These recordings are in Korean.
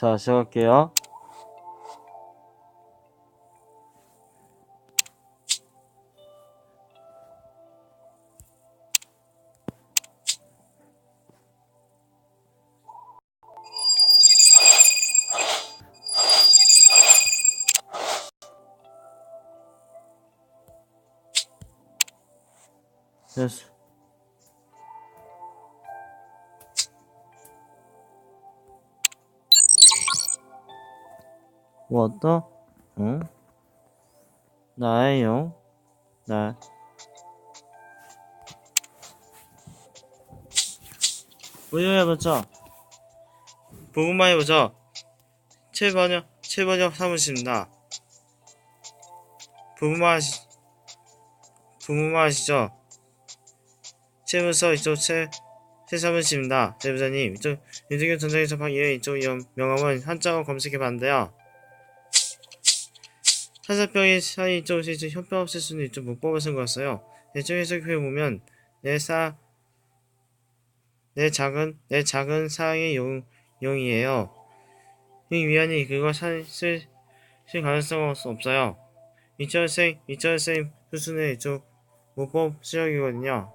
자, 시작할게요. 나. 우유 해보자. 보고만 해보자. 최번역, 최번역 사무실입니다. 부부만 하시, 부부만 하시죠? 최부서 이쪽 최, 최사무실입니다. 대부장님, 이쪽, 윤석열 전장의 접학 이외 이쪽 영- 명함은 한자로 검색해봤는데요. 사사병의 사이 이쪽에서 이쪽 형편없을 수는 이쪽 못 뽑아서 거였어요. 대충 해석해 보면 내 사, 내 작은 내 작은 사랑의 용 용이에요. 이 위안이 그거 사, 쓸, 쓸 가능성은 없어요. 이철생 이철생 수순의 이쪽 모법 시력이거든요.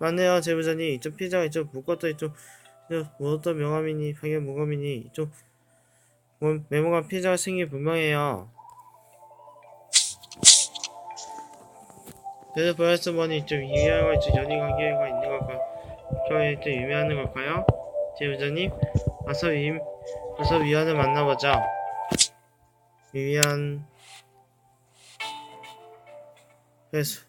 맞네요, 제부장님. 이쪽 피자가 이쪽 묶었다 이쪽 묻었던 명함이니 방역 무검이니 이쪽 뭐, 메모가 피자가 생긴 분명해요. 그래서 보였으머니 좀 이해하고 있죠. 연인 관계가 있는 걸까요? 그걸 좀 유명하는 걸까요? 제부장님, 와서 위, 와서 위안을 만나보자. 위안, 회수.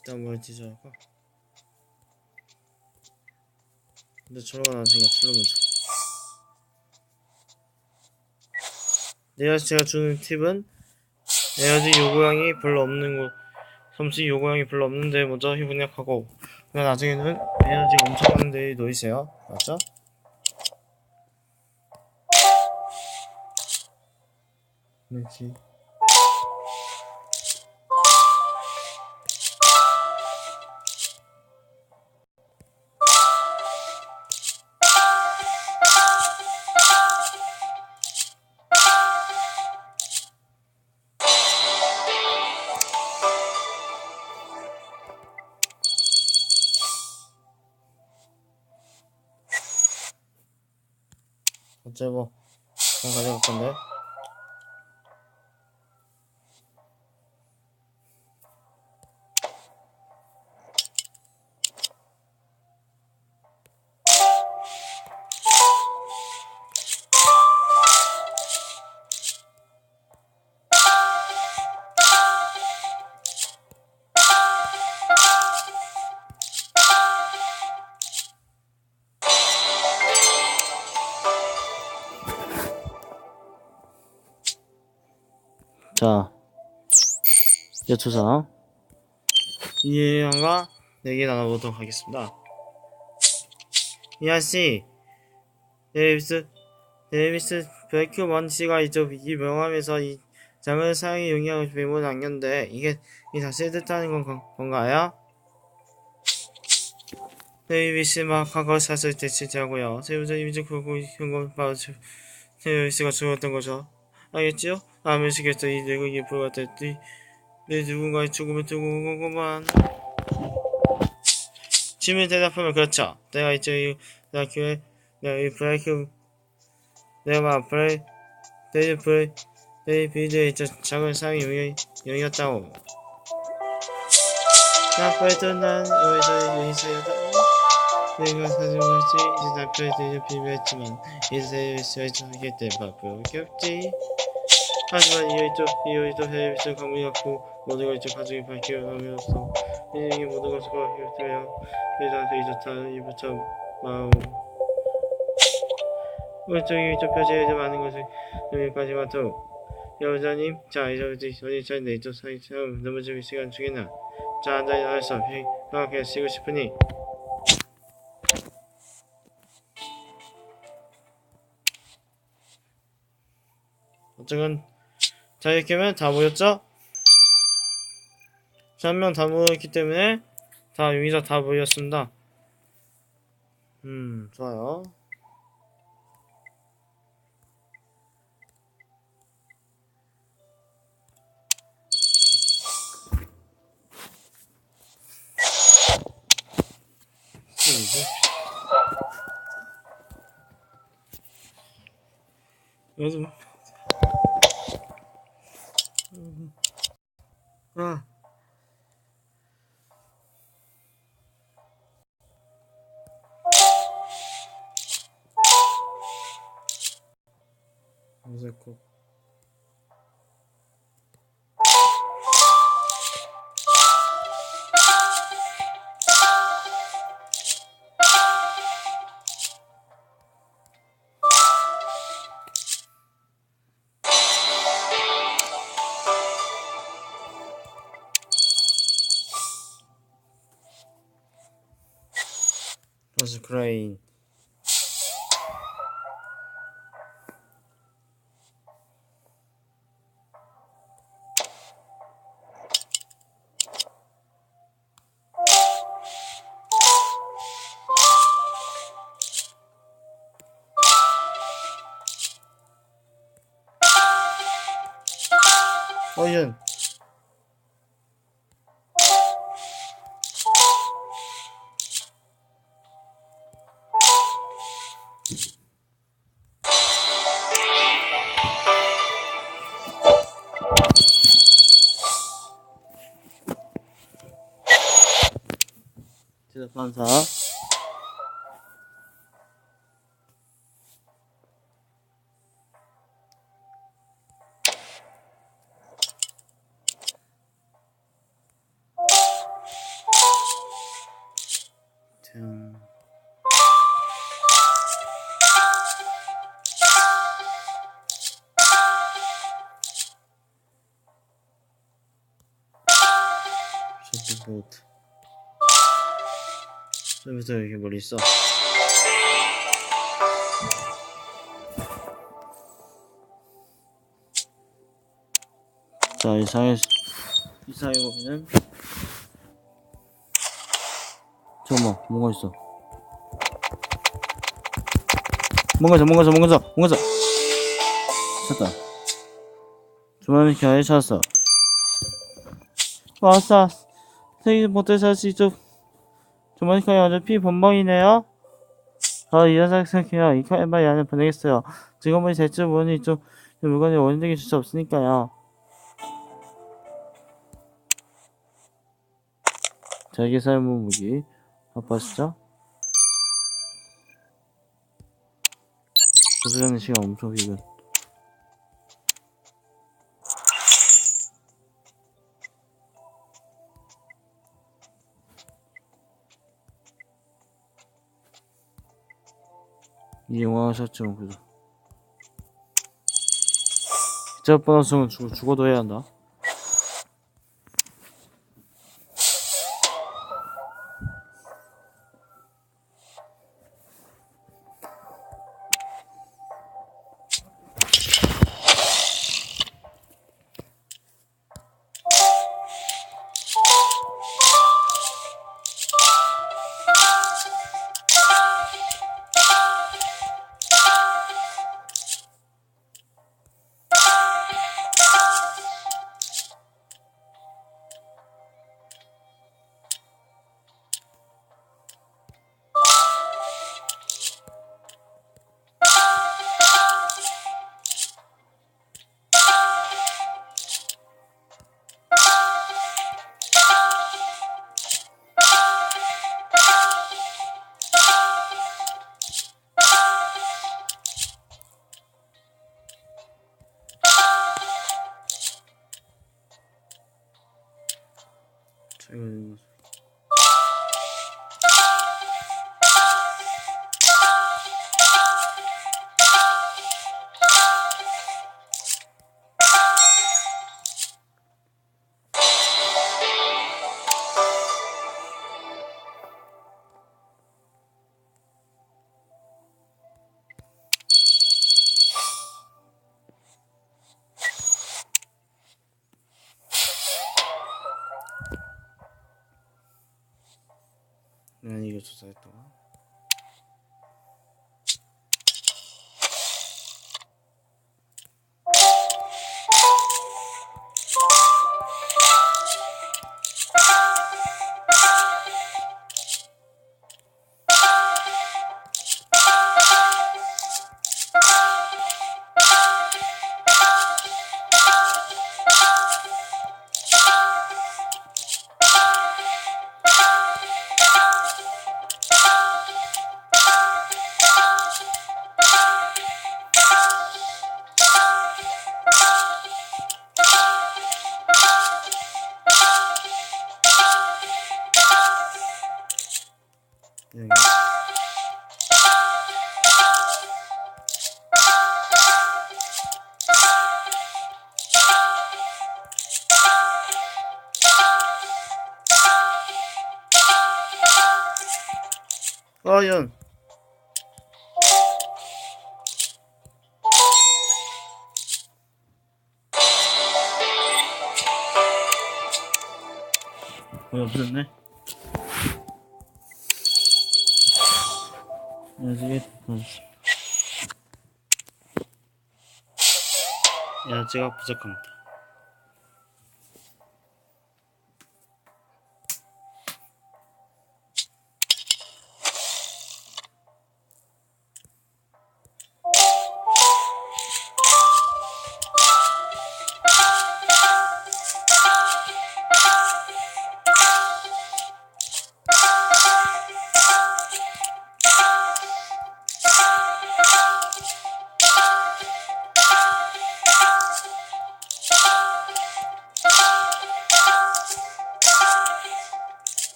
일단 뭘 뒤져할까? 근데 저러고 나중에 불러보자. 내가 제가 주는 팁은 에너지 요구량이 별로 없는 곳, 섬시 요구량이 별로 없는데 먼저 희분약하고 그리고 나중에는 에너지가 엄청 많은 데 놓이세요. 맞죠? 에너지 어째고 그냥 가져갈 건데 자 여초상 이해양과 내게 나눠보도록 하겠습니다 이한씨 데이비스 데이비스 백큐먼 씨가 이쪽 이 명함에서 이 장을 사용에 용이하고 메모를 남겼는데 이게 이 자세히 뜻하는 건, 건, 건가요? 데이비스 막 과거 사실 대치자고요 세우자 이미지 그거 현금 바로 데이비스가 죽었던 거죠 알겠지요? 아면시겠어 이 내가 예쁠 것 같았지 내 누군가의 죽음을 두고 온 거구만. 질문 대답하면 그렇죠. 내가 이제 이 대학교에 내가 이 브레이크 내가 막 브레이 데이 브레이 데이 비드의 저 작은 상이 용이 용이었다고. 나 빨리 난 여기서 인사였다 내가 사진 볼지. 이제 남편에 대해 비밀했지만 이제 여기서 하게 될 바밖에 없지? 하지만 이어있죠 이어있죠 헬비스 가문이 갖고 모든 걸 이제 가족이 밝히는 없어. 인생의 모든 것을 밝혀요 회사한테 잊었다 이부터 마음. 왼쪽이 좁혀져 이제 많은 것을 여기까지 와도 여자님 자 이제 어디 어디 잘 내쪽 사이 처음 넘어지기 시간 중이나. 자 앉아 일어나서 평하게 쉬고 싶으니 어쨌건 자 이렇게 하면 다 모였죠? 자한명 다 모였기 때문에 다 용의자 다 모였습니다 음 좋아요? 요즘 아 무색고 다시 제작 판사 자. 쇼트보트 저기서 이렇게 멀리 있어 자 이상해 이상해 보면은? 잠깐만 뭔가 있어. 뭔가 있어 뭔가 있어 뭔가 있어 뭔가 있어. 찾다. 조만히 잘 찾았어. 왔어. 생일 못해 살수 있죠 조만히 완전 피 본방이네요. 아 이런 생각해요. 이 카메라 안에 보내겠어요. 지금은 대체 원이 좀 물건이 원인적인 줄수 없으니까요. 자기 삶은 무기 아빠시죠? 도서관의 시간 엄청 길은 이 영화 하셨죠 그죠 기자 보너스는 죽, 죽어도 해야 한다 Adiós. 난 이거 조사했다 과연 거의 없었네. 야지가 야지가 부족합니다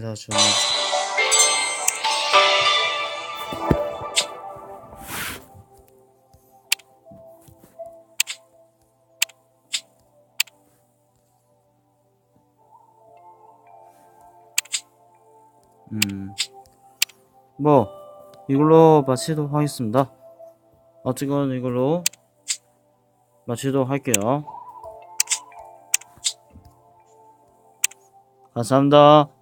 그래서 저는 음, 뭐 이걸로 마치도록 하겠습니다. 어쨌건 이걸로 마치도록 할게요. 감사합니다.